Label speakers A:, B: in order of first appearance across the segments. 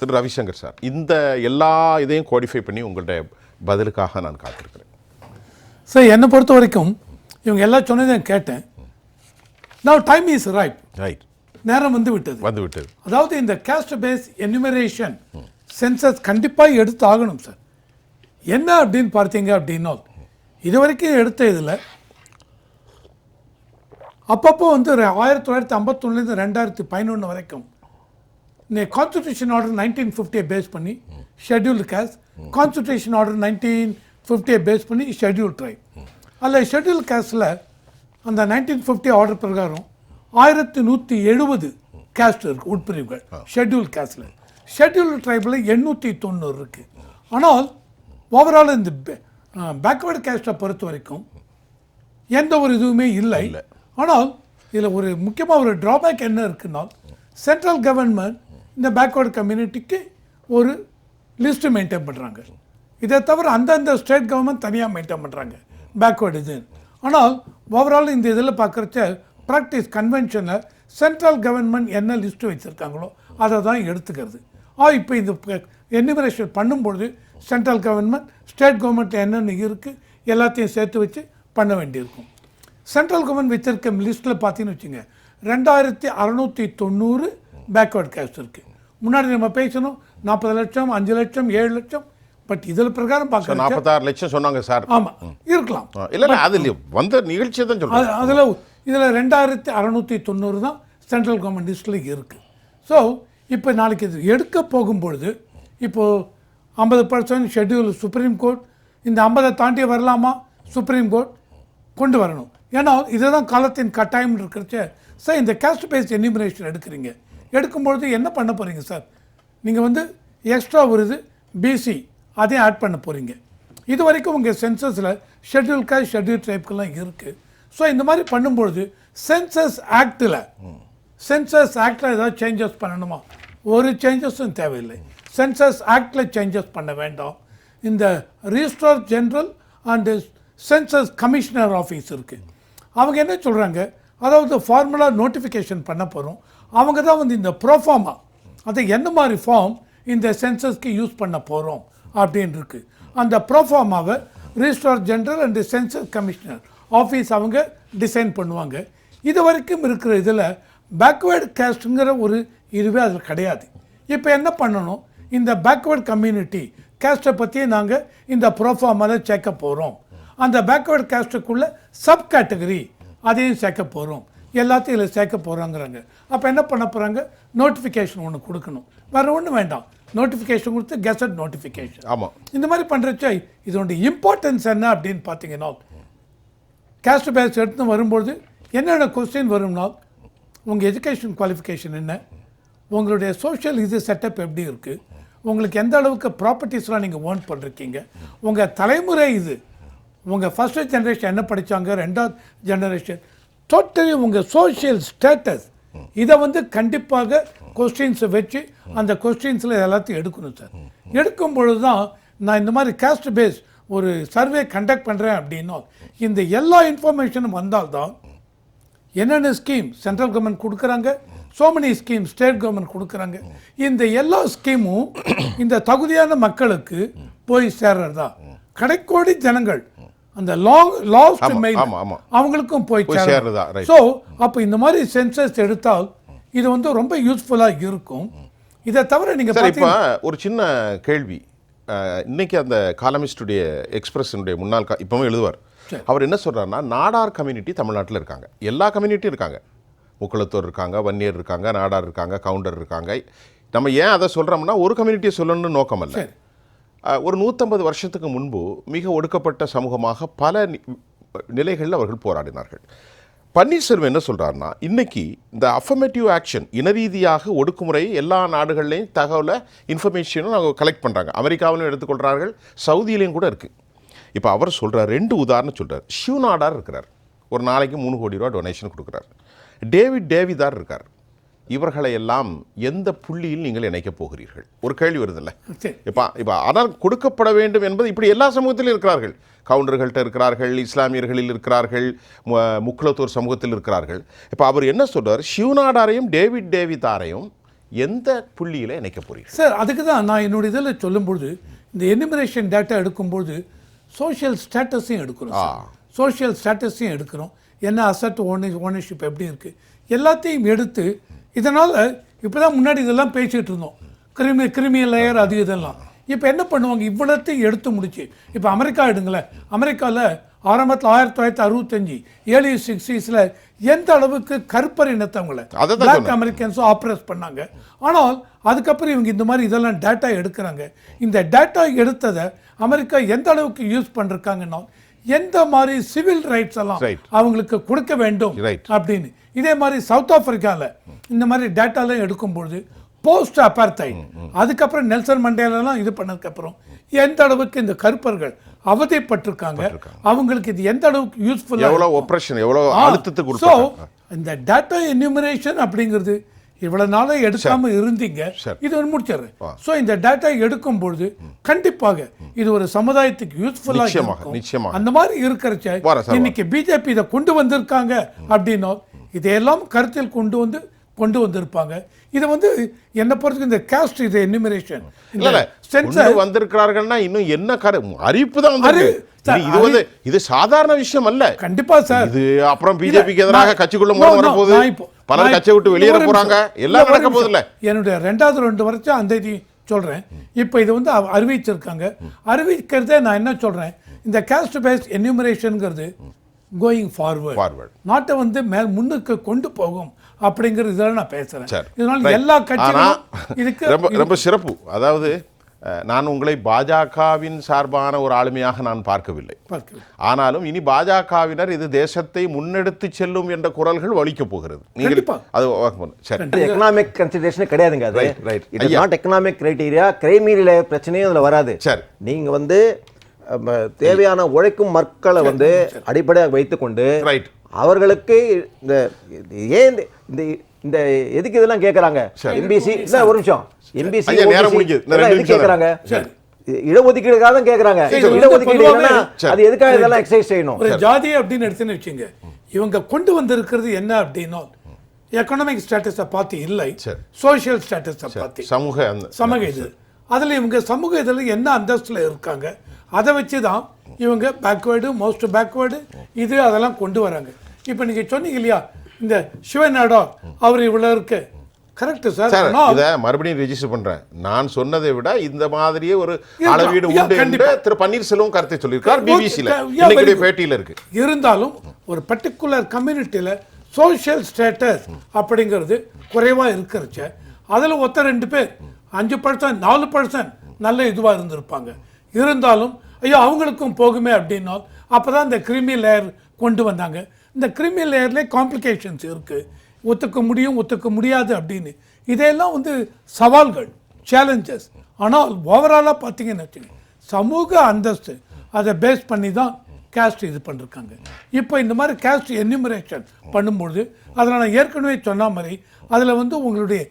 A: திரு Ravishankar sir இந்த எல்லா இதையும் கோடிஃபை பண்ணி உங்களுடைய பதிலுக்காக நான் காத்திருக்கிறேன்.
B: சார் என்னை பொறுத்த வரைக்கும் இவங்க எல்லாம் சொன்னதையும் கேட்டேன். Now time is right
A: right
B: நேரம் வந்து விட்டது.
A: வந்து விட்டது.
B: அதாவது இந்த கேஸ்ட் பேஸ் என்யூமரேஷன் சென்சஸ் கண்டிப்பாக எடுத்து ஆகணும் சார் என்ன அப்படின்னு பார்த்தீங்க அப்படின்னா இது வரைக்கும் எடுத்த இதில் அப்பப்போ வந்து ஆயிரத்தி தொள்ளாயிரத்தி ஐம்பத்தொன்னுலேருந்து ரெண்டாயிரத்தி பதினொன்று வரைக்கும் கான்ஸ்டியூஷன் ஆர்டர் நைன்டீன் ஃபிஃப்டியை பேஸ் பண்ணி scheduled caste constitution order nineteen ஃபிஃப்டியை base பண்ணி ஷெட்யூல் ட்ரைப் அதில் ஷெட்யூல் கேஸ்டில் அந்த நைன்டீன் ஃபிஃப்டி ஆர்டர் பிரகாரம் ஆயிரத்தி நூற்றி எழுபது கேஸ்ட் இருக்குது உட்பிரிவுகள் ஷெட்யூல் கேஸ்டில் ஷெட்யூல் ட்ரைபில் எண்ணூற்றி தொண்ணூறு இருக்குது ஆனால் ஓவரால் இந்த பேக்வேர்டு கேஸ்ட்டை பொறுத்த வரைக்கும் எந்த ஒரு இதுவுமே இல்லை ஆனால் இதில் ஒரு முக்கியமாக ஒரு ட்ராபேக் என்ன இருக்குன்னா சென்ட்ரல் கவர்மெண்ட் இந்த பேக்வேர்டு கம்யூனிட்டிக்கு ஒரு லிஸ்ட்டு மெயின்டைன் பண்ணுறாங்க இதை தவிர அந்தந்த ஸ்டேட் கவர்மெண்ட் தனியாக மெயின்டைன் பண்ணுறாங்க பேக்வேர்டு இது. ஆனால் ஓவரால் இந்த இதில் பார்க்குறச்ச ப்ராக்டிஸ் கன்வென்ஷனில் சென்ட்ரல் கவர்மெண்ட் என்ன லிஸ்ட்டு வச்சுருக்காங்களோ அதை தான் எடுத்துக்கிறது. ஆ இப்போ இந்த என்யூமரேஷன் பண்ணும்பொழுது சென்ட்ரல் கவர்மெண்ட் ஸ்டேட் கவர்மெண்ட் என்னென்ன இருக்குது எல்லாத்தையும் சேர்த்து வச்சு பண்ண வேண்டியிருக்கும். சென்ட்ரல் கவர்மெண்ட் வச்சிருக்க லிஸ்ட்டில் பார்த்தீங்கன்னு வச்சுங்க ரெண்டாயிரத்தி அறநூற்றி தொண்ணூறு பேக்வேர்ட் கேஸ்ட் இருக்குது முன்னாடி நம்ம பேசணும் நாற்பது லட்சம் அஞ்சு லட்சம் ஏழு லட்சம். பட் இதில் பிரகாரம் பார்க்குறோம்
A: நாற்பத்தாறு லட்சம் சொன்னாங்க சார்.
B: ஆமாம் இருக்கலாம்.
A: இல்லை இல்லை அது இல்லையா வந்த நிகழ்ச்சியை தான்
B: அது அதில் இதில் ரெண்டாயிரத்தி அறநூற்றி தொண்ணூறு தான் சென்ட்ரல் கவர்மெண்ட் லிஸ்ட்டில் இருக்குது ஸோ இப்போ நாளைக்கு இது எடுக்க போகும்பொழுது இப்போது ஐம்பது பர்சன்ட் ஷெட்யூல் சுப்ரீம் கோர்ட் இந்த ஐம்பதை தாண்டி வரலாமா? சுப்ரீம் கோர்ட் கொண்டு வரணும். ஏன்னா இதுதான் காலத்தின் கட்டாயம் இருக்கிறச்ச. சார் இந்த கேஸ்ட் பேஸ்ட் என்யூமரேஷன் எடுக்கிறீங்க. எடுக்கும்பொழுது என்ன பண்ண போகிறீங்க சார்? நீங்கள் வந்து எக்ஸ்ட்ரா ஒரு இது பிசி அதையும் ஆட் பண்ண போகிறீங்க இது வரைக்கும் உங்கள் சென்சஸில் ஷெட்யூல் காஸ்ட் ஷெட்யூல் டைப்கெல்லாம் இருக்குது ஸோ இந்த மாதிரி பண்ணும்பொழுது சென்சஸ் ஆக்டில் சென்சஸ் ஆக்டில் ஏதாவது சேஞ்சஸ் பண்ணணுமா? ஒரு சேஞ்சஸும் தேவையில்லை. சென்சஸ் ஆக்டில் சேஞ்சஸ் பண்ண வேண்டாம். இந்த registrar general and census commissioner office இருக்குது அவங்க என்ன சொல்கிறாங்க அதாவது ஃபார்முலா நோட்டிஃபிகேஷன் பண்ண போகிறோம் அவங்க தான் வந்து இந்த ப்ரோஃபார்மா அதை என்ன மாதிரி ஃபார்ம் இந்த சென்சஸ்க்கு யூஸ் பண்ண போகிறோம் அப்படின்னு இருக்கு. அந்த ப்ரோஃபார்மாவை registrar general and census commissioner office அவங்க டிசைன் பண்ணுவாங்க. இது வரைக்கும் இருக்கிற இதில் பேக்வேர்டு கேஸ்ட்டுங்கிற ஒரு இதுவே அதில் கிடையாது. இப்போ என்ன பண்ணணும்? இந்த பேக்வேர்டு கம்யூனிட்டி கேஸ்ட்டை பற்றி நாங்கள் இந்த ப்ரோஃபார்மாவில் சேர்க்க போகிறோம் அந்த பேக்வேர்டு கேஸ்ட்டுக்குள்ளே சப் கேட்டகரி அதையும் சேர்க்க போகிறோம் எல்லாத்தையும் இதில் சேர்க்க போகிறோங்கிறாங்க அப்போ என்ன பண்ண போகிறாங்க நோட்டிஃபிகேஷன் ஒன்று கொடுக்கணும். வேறு ஒன்றும் வேண்டாம். நோட்டிஃபிகேஷன் கொடுத்து கெசட் நோட்டிஃபிகேஷன்
A: ஆமாம்
B: இந்த மாதிரி பண்ணுறச்ச இதனுடைய இம்பார்ட்டன்ஸ் என்ன அப்படின்னு பார்த்தீங்கன்னா கேஸ்ட் பேஸ் எடுத்து வரும்பொழுது என்னென்ன கொஸ்டின் வரும்னா உங்கள் எஜுகேஷன் குவாலிஃபிகேஷன் என்ன? உங்களுடைய சோஷியல் இது செட்டப் எப்படி இருக்குது உங்களுக்கு எந்த அளவுக்கு ப்ராப்பர்ட்டிஸ்லாம் நீங்கள் ஓன் பண்ணிருக்கீங்க? உங்கள் தலைமுறை இது. உங்கள் ஃபஸ்ட்டு ஜெனரேஷன் என்ன படிச்சாங்க? ரெண்டாவது ஜெனரேஷன் டோட்டலி உங்கள் சோஷியல் ஸ்டேட்டஸ் இதை வந்து கண்டிப்பாக கொஸ்டின்ஸை வச்சு அந்த கொஸ்டின்ஸில் எல்லாத்தையும் எடுக்கணும் சார் எடுக்கும் பொழுது தான் நான் இந்த மாதிரி கேஸ்ட் பேஸ் ஒரு சர்வே கண்டக்ட் பண்ணுறேன் அப்படின்னா இந்த எல்லா இன்ஃபர்மேஷனும் வந்தால்தான் என்னென்ன ஸ்கீம் சென்ட்ரல் கவர்மெண்ட் கொடுக்குறாங்க so many scheme state government கொடுக்குறாங்க. இந்த எல்லா ஸ்கீமும் இந்த தகுதியான மக்களுக்கு போய் சேர்றதா கடைக்கோடி ஜனங்கள் அந்த லாங் லாஸ்ட் மெயில். அவங்களுக்கும் போய்
A: right.
B: ஸோ அப்போ இந்த மாதிரி சென்சஸ் எடுத்தால் இது வந்து ரொம்ப யூஸ்ஃபுல்லாக இருக்கும். இதை தவிர நீங்கள்
A: இப்போ ஒரு சின்ன கேள்வி. இன்னைக்கு அந்த காலமிஸ்டுடைய எக்ஸ்பிரஸினுடைய முன்னாள் இப்பவும் எழுதுவார். அவர் என்ன சொல்றாருன்னா நாடார் கம்யூனிட்டி தமிழ்நாட்டில் இருக்காங்க. எல்லா கம்யூனிட்டியும் இருக்காங்க. முக்குளத்தூர் இருக்காங்க வன்னியர் இருக்காங்க நாடார் இருக்காங்க கவுண்டர் இருக்காங்க. நம்ம ஏன் அதை சொல்றோம்னா ஒரு கம்யூனிட்டியை சொல்லணும்னு நோக்கம் அஹ், ஒரு நூற்றம்பது வருஷத்துக்கு முன்பு மிக ஒடுக்கப்பட்ட சமூகமாக பல நிலைகளில் அவர்கள் போராடினார்கள். பன்னீர்செல்வம் என்ன சொல்றாருன்னா இன்றைக்கி இந்த அஃபர்மேட்டிவ் ஆக்ஷன் இனரீதியாக ஒடுக்குமுறை எல்லா நாடுகள்லேயும் தகவலை இன்ஃபர்மேஷனும் அவங்க கலெக்ட் பண்ணுறாங்க அமெரிக்காவிலும் எடுத்துக்கொள்கிறார்கள் சவுதியிலையும் கூட இருக்குது இப்போ அவர் சொல்கிறார் ரெண்டு உதாரணம் சொல்கிறார் ஷிவ் நாடார் இருக்கிறார். ஒரு நாளைக்கு மூணு கோடி ரூபா டொனேஷன் கொடுக்குறார். டேவிட் டேவிதார் இருக்கார். இவர்களை எல்லாம் எந்த புள்ளியில் நீங்கள் இணைக்கப் போகிறீர்கள்? ஒரு கேள்வி வருதுல்ல. இப்போ இப்போ ஆனால் கொடுக்கப்பட வேண்டும் என்பது இப்படி எல்லா சமூகத்திலும் இருக்கிறார்கள். கவுண்டர்கள்ட்ட இருக்கிறார்கள் இஸ்லாமியர்களில் இருக்கிறார்கள் முக்குலத்தூர் சமூகத்தில் இருக்கிறார்கள். இப்போ அவர் என்ன சொல்றார்? ஷிவ்நாடாரையும் டேவிட் டேவிதாரையும் எந்த புள்ளியில இணைக்க போறீங்க
B: சார் அதுக்கு தான் நான் என்னோட இதில் சொல்லும்பொழுது இந்த எனிமரேஷன் டேட்டா எடுக்கும்போது சோஷியல் ஸ்டேட்டஸையும் எடுக்கிறோம் சோஷியல் ஸ்டேட்டஸையும் எடுக்கிறோம். என்ன அசட் ஓனர் ஓனர்ஷிப் எப்படி இருக்குது எல்லாத்தையும் எடுத்து இதனால் இப்போ தான் முன்னாடி இதெல்லாம் பேசிகிட்டு இருந்தோம். கிரிமி கிரிமியல் லேயர் அது இதெல்லாம். இப்போ என்ன பண்ணுவாங்க? இவ்வளோத்தையும் எடுத்து முடிச்சு இப்போ அமெரிக்கா எடுங்களேன். அமெரிக்காவில் ஆரம்பத்தில் ஆயிரத்தி தொள்ளாயிரத்தி அறுபத்தஞ்சி ஏழு சிக்ஸ்டீஸில் எந்த அளவுக்கு கருப்பர் இனத்தவங்களை Black அமெரிக்கன்ஸும் ஆப்ரேஸ் பண்ணாங்க. ஆனால் அதுக்கப்புறம் இவங்க இந்த மாதிரி இதெல்லாம் டேட்டா எடுக்கிறாங்க. இந்த டேட்டா எடுத்ததை அமெரிக்கா எந்த அளவுக்கு யூஸ் பண்ணிருக்காங்கன்னா எந்த மாதிரி சிவில் ரைட்ஸ் எல்லாம். அவங்களுக்கு கொடுக்க வேண்டும். அப்படின்னு. இதே மாதிரி சவுத் ஆப்பிரிக்காவில் இந்த மாதிரி டேட்டாலாம் எடுக்கும்பொழுது போஸ்ட் அப்பார்த்தை அதுக்கப்புறம் நெல்சன் மண்டேலாம் இது பண்ணதுக்கப்புறம் எந்த அளவுக்கு இந்த கருப்பர்கள் அவதைப்பட்டிருக்காங்க அவங்களுக்கு இது எந்த அளவுக்கு யூஸ்ஃபுல்லாக
A: எவ்வளவு ஒப்ரேஷன் எவ்வளவு அழுத்தத்துக்கு
B: ஸோ இந்த டேட்டா என்யூமரேஷன் அப்படிங்கிறது இவ்வளவு நாளா எடுக்காம இருந்தீங்க. இது முடிச்சிடுறேன். ஸோ இந்த டேட்டா எடுக்கும் பொழுது கண்டிப்பாக இது ஒரு சமுதாயத்துக்கு யூஸ்ஃபுல்லாக இருக்கும். அந்த மாதிரி இருக்கிறச்ச இன்னைக்கு பிஜேபி இதை கொண்டு வந்திருக்காங்க அப்படின்னா இதையெல்லாம் கருத்தில் கொண்டு வந்து கொண்டு வந்திருப்பாங்க. இதை வந்து என்ன பொறுத்தவரைக்கும் இந்த கேஸ்ட் இது என்யூமரேஷன்
A: இல்ல கொண்டு வந்திருக்கிறார்கள்னா இன்னும் என்ன கரு அறிவிப்பு தான்
B: சார்,
A: இது- வந்து இது சாதாரண விஷயம் அல்ல.
B: கண்டிப்பா சார்.
A: இது அப்புறம் பிஜேபிக்கு எதிராக கட்சிக்குள்ள
B: no,
A: வரப்போகுது. பலர்
B: நான்
A: கட்சியை விட்டு வெளியேற போறாங்க. எல்லாம் நடக்க
B: நிமிஷம். என்னுடைய ரெண்டாவது ரெண்டு வருஷம் அந்த இது சொல்றேன். இப்போ இது வந்து அறிவிச்சிருக்காங்க. அறிவிக்கிறதே நான் என்ன சொல்றேன்? இந்த கேஸ்ட் பேஸ் என்யூமரேஷனுங்கிறது கோயிங் ஃபார்வர்ட்
A: Forward.
B: நாட்டை வந்து மேல் முன்னுக்கு கொண்டு போகும் அப்படிங்கிறது இதெல்லாம் நான் பேசுறேன்
A: சரி.
B: இதனால. எல்லா கட்சிகளும் இதுக்கு
A: ரொம்ப ரொம்ப சிறப்பு அதாவது நான் உங்களை பாஜகவின் சார்பான ஒரு ஆளுமையாக நான் பார்க்கவில்லை. ஆனாலும் இனி பாஜகவினர் இது தேசத்தை முன்னெடுத்து செல்லும் என்ற குரல்கள் ஒலிக்கப் போகிறது நீங்கள். அது சரி
C: எக்கனாமிக் கன்சிடரேஷன் கிடையாதுங்க அது
A: ஐயா.
C: நாட் எக்கனாமிக் கிரைட்டீரியா கிரைமீரியில பிரச்சனையும் அதுல வராது
A: சரி.
C: நீங்க வந்து தேவையான உழைக்கும் மக்களை வந்து அடிப்படையாக வைத்துக்கொண்டு
A: Right.
C: அவர்களுக்கு இந்த ஏன் இந்த- இந்த எதுக்கு இதெல்லாம் கேட்கறாங்க எம்பிசி இல்ல ஒரு நிமிஷம். எம்பிசி எதுக்கு
A: நிமிஷம்
C: கேட்கறாங்க
B: சரி.
C: இடஒதுக்கீடுக்காக தான் கேட்கறாங்க இடஒதுக்கீடு. அது எதுக்காக இதெல்லாம் எக்ஸசைஸ் செய்யணும்?
B: ஒரு ஜாதி அப்படின்னு எடுத்துன்னு வச்சுங்க. இவங்க கொண்டு வந்திருக்கிறது என்ன அப்படின்னா எக்கனாமிக் ஸ்டேட்டஸை பார்த்து இல்லை
A: சரி.
B: சோஷியல் ஸ்டேட்டஸை பார்த்து.
A: சமூக அந்த
B: சமூக இது. அதில் இவங்க சமூக இதில் என்ன அந்தஸ்தில் இருக்காங்க? அதை வச்சு தான் இவங்க பேக்வேர்டு மோஸ்ட் பேக்வேர்டு இது அதெல்லாம் கொண்டு வராங்க இப்போ நீங்கள் சொன்னீங்க இல்லையா இந்த சிவநாடா அவர் இவ்வளோ இருக்கு கரெக்ட் சார்
A: இத மறுபடியும் ரெஜிஸ்டர் பண்றேன் நான் சொன்னதை விட இந்த மாதிரியே ஒரு. அளவீடு உண்டு என்று. திரு பன்னீர்செல்வம் கருத்தை சொல்லியிருக்கார் பிபிசியில் இன்னைக்கு. பேட்டியில இருக்கு
B: இருந்தாலும் ஒரு பர்டிகுலர் கம்யூனிட்டியில் சோஷியல் ஸ்டேட்டஸ் அப்படிங்கிறது குறைவாக இருக்கிறச்ச அதில் ஒத்த ரெண்டு பேர் அஞ்சு பர்சன்ட் நாலு பர்சன்ட் நல்ல இதுவாக இருந்திருப்பாங்க இருந்தாலும் ஐயோ அவங்களுக்கும் போகுமே அப்படின்னா அப்போ தான் இந்த கிரிமி லேயர் கொண்டு வந்தாங்க. இந்த கிரிமி லேயர்லேயே காம்ப்ளிகேஷன்ஸ் இருக்குது ஒத்துக்க முடியும் ஒத்துக்க முடியாது அப்படின்னு. இதையெல்லாம் வந்து சவால்கள் சேலஞ்சஸ் ஆனால் ஓவராலாக பார்த்தீங்கன்னு வச்சுங்க சமூக அந்தஸ்து அதை பேஸ் பண்ணி தான் கேஸ்ட் இது பண்ணிருக்காங்க. இப்போ இந்த மாதிரி கேஸ்ட் என்யூமரேஷன் பண்ணும்பொழுது அதில் நான் ஏற்கனவே சொன்ன மாதிரி அதில் வந்து உங்களுடைய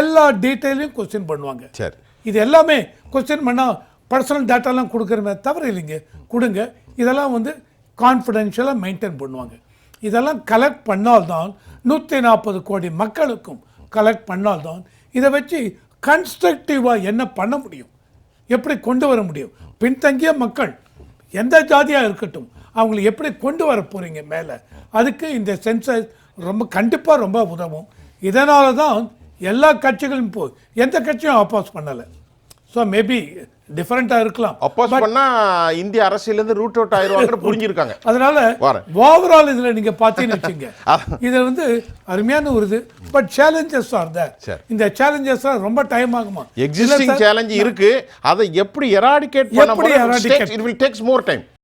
B: எல்லா டீட்டெயிலையும் கொஸ்டின் பண்ணுவாங்க.
A: சரி.
B: இது எல்லாமே கொஸ்டின் பண்ணால் பர்சனல் டேட்டாலாம் கொடுக்குறமே தவிர இல்லைங்க. கொடுங்க. இதெல்லாம் வந்து கான்ஃபிடென்ஷியலாக மெயின்டைன் பண்ணுவாங்க. இதெல்லாம் கலெக்ட் பண்ணால்தான் நூற்றி நாற்பது கோடி மக்களுக்கும் கலெக்ட் பண்ணால்தான் இதை வச்சு கன்ஸ்ட்ரக்டிவாக என்ன பண்ண முடியும்? எப்படி கொண்டு வர முடியும்? பின்தங்கிய மக்கள் எந்த ஜாதியாக இருக்கட்டும் அவங்களை எப்படி கொண்டு வர போகிறீங்க மேலே? அதுக்கு இந்த சென்சஸ் ரொம்ப கண்டிப்பாக ரொம்ப உதவும். இதனால தான் எல்லா கட்சிகளும் போ எந்த கட்சியும் அப்போஸ் பண்ணலை. ஸோ மேபி டிஃப்ரெண்ட்டாக இருக்கலாம்.
A: அப்போஸ் பண்ணா இந்திய அரசியல இருந்து ரூட் அவுட் ஆயிருவாங்கன்னு புரிஞ்சிருக்காங்க.
B: அதனால. ஓவரால் இதுல நீங்க பாத்தீங்கன்னு வச்சுங்க இது வந்து அருமையான ஒரு இது. But challenges R. தேர் இந்த சேலஞ்சஸ் ரொம்ப டைம் ஆகுமா?
A: எக்ஸிஸ்டிங் சேலஞ்ச் இருக்கு. அதை எப்படி எராடிகேட் பண்ண
B: எப்படி?
A: It will takes more time